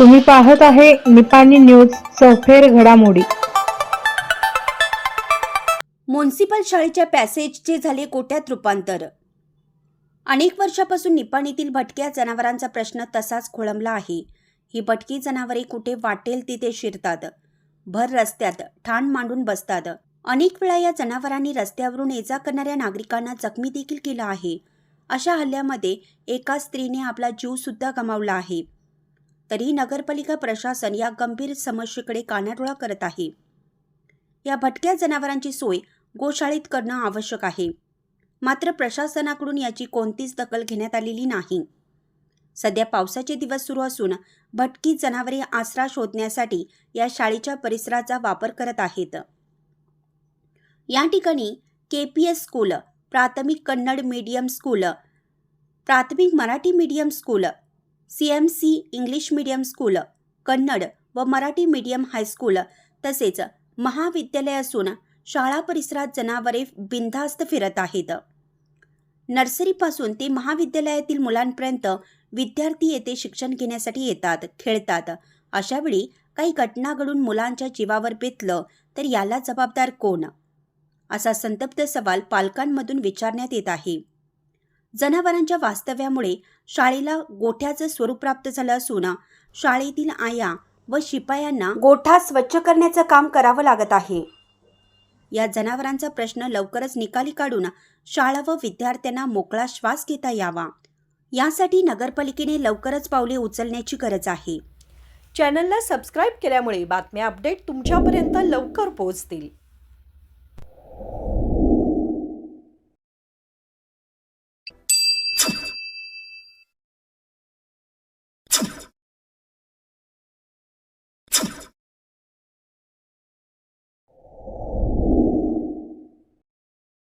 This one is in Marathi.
तुम्ही पाहत आहे निपाणी न्यूज चौफेर घडामोडी. म्युन्सिपल शाळेच्या पॅसेजचे झाले गोट्यात रूपांतर. अनेक वर्षापासून निपाणीतील भटक्या जनावरांचा प्रश्न तसाच खोळंबला आहे. ही भटकी जनावरे कुठे वाटेल तिथे शिरतात. भर रस्त्यात ठाण मांडून बसतात. अनेक वेळा या जनावरांनी रस्त्यावरून ये जा करणाऱ्या नागरिकांना जखमी देखील केलं आहे. अशा हल्ल्यामध्ये एका स्त्रीने आपला जीव सुद्धा गमावला आहे. तरी नगरपालिका प्रशासन या गंभीर समस्येकडे कानाडोळा करत आहे. या भटक्या जनावरांची सोय गोशाळेत करणं आवश्यक आहे. मात्र प्रशासनाकडून याची कोणतीच दखल घेण्यात आलेली नाही. सध्या पावसाचे दिवस सुरू असून भटकी जनावरे आसरा शोधण्यासाठी या शाळेच्या परिसराचा वापर करत आहेत. या ठिकाणी के पी एस स्कूल प्राथमिक कन्नड मीडियम स्कूल प्राथमिक Marathi medium school C M C English medium school Kannada व मराठी मीडियम हायस्कूल तसेच महाविद्यालय असून शाळा परिसरात जनावरे बिनधास्त फिरत आहेत. नर्सरीपासून ते महाविद्यालयातील मुलांपर्यंत विद्यार्थी येथे शिक्षण घेण्यासाठी येतात खेळतात. अशावेळी काही घटना घडून मुलांच्या जीवावर बेतलं तर याला जबाबदार कोण? असा संतप्त सवाल पालकांमधून विचारण्यात येत आहे. जनावरांच्या वास्तव्यामुळे शाळेला गोठ्याचं स्वरूप प्राप्त झालं असून शाळेतील आया व शिपायांना गोठा स्वच्छ करण्याचं काम करावं लागत आहे. या जनावरांचा प्रश्न लवकरच निकाली काढून शाळा व विद्यार्थ्यांना मोकळा श्वास घेता यावा. यासाठी नगरपालिकेने लवकरच पावले उचलण्याची गरज आहे. चॅनलला सबस्क्राईब केल्यामुळे बातम्या अपडेट तुमच्यापर्यंत लवकर पोहोचतील.